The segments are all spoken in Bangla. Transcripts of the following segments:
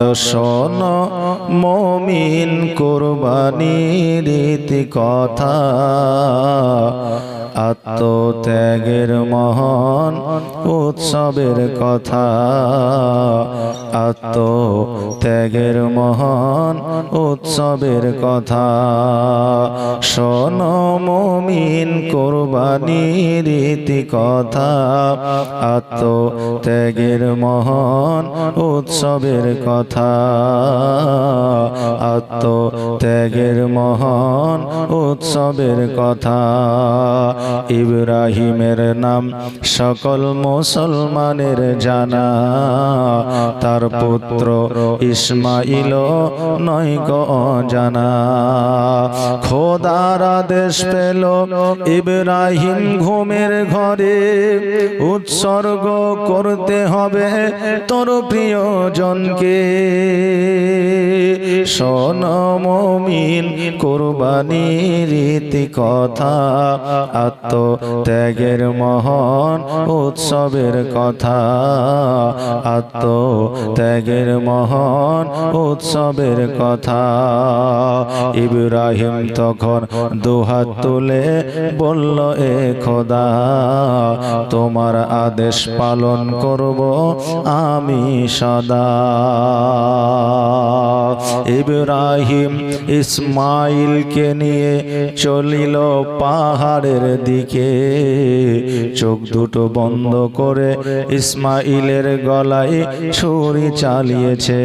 শোন মমিন কোরবানির রীতি কথা। আত্মত্যাগের মহান উৎসবের কথা। আত্মত্যাগের মহান উৎসবের কথা। শোন মমিন কোরবানির রীতি কথা। আত্মত্যাগের মহান উৎসবের কথা। আত্মত্যাগের মহান উৎসবের কথা। ইব্রাহিমের নাম সকল মুসলমানের জানা। তার পুত্র ইসমাইল নয় জানা খোদার আদেশ পেল ইব্রাহিম ঘুমের ঘরে। উৎসর্গ করতে হবে তোর প্রিয়জনকে। শোন মমিন, কোরবানির রীতি কথা। আত্মত্যাগের মহান উৎসবের কথা। আত্মত্যাগের মহান উৎসবের কথা। ইব্রাহিম তখন দুহাত তুলে বলল এ খোদা তোমার আদেশ পালন করব আমি সদা। ইব্রাহিম ইসমাইলকে নিয়ে চলিল পাহাড়ের দিকে। চোখ দুটো বন্ধ করে ইসমাইলের গলায় ছুরি চালিয়েছে।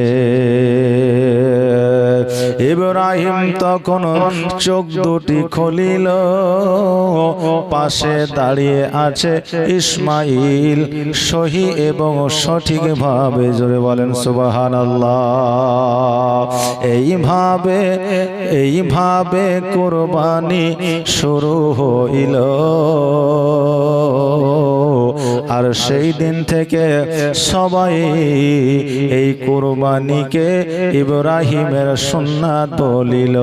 ইব্রাহিম তখন চোখ দুটি খুলিল। পাশে দাঁড়িয়ে আছে ইসমাইল, সহি এবং সঠিকভাবে জোরে বলেন সুবাহান এইভাবে এইভাবে কোরবানি শুরু হইল। আর সেই দিন থেকে সবাই এই কোরবানিকে ইব্রাহিমের সুন্নাত বলিল।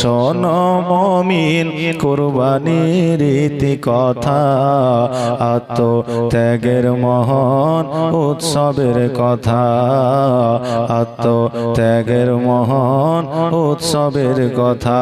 শোন মমিন কোরবানির রীতি কথা আত আত্মত্যাগের মহন উৎসবের কথা আত আত্মত্যাগের মহন উৎসবের কথা।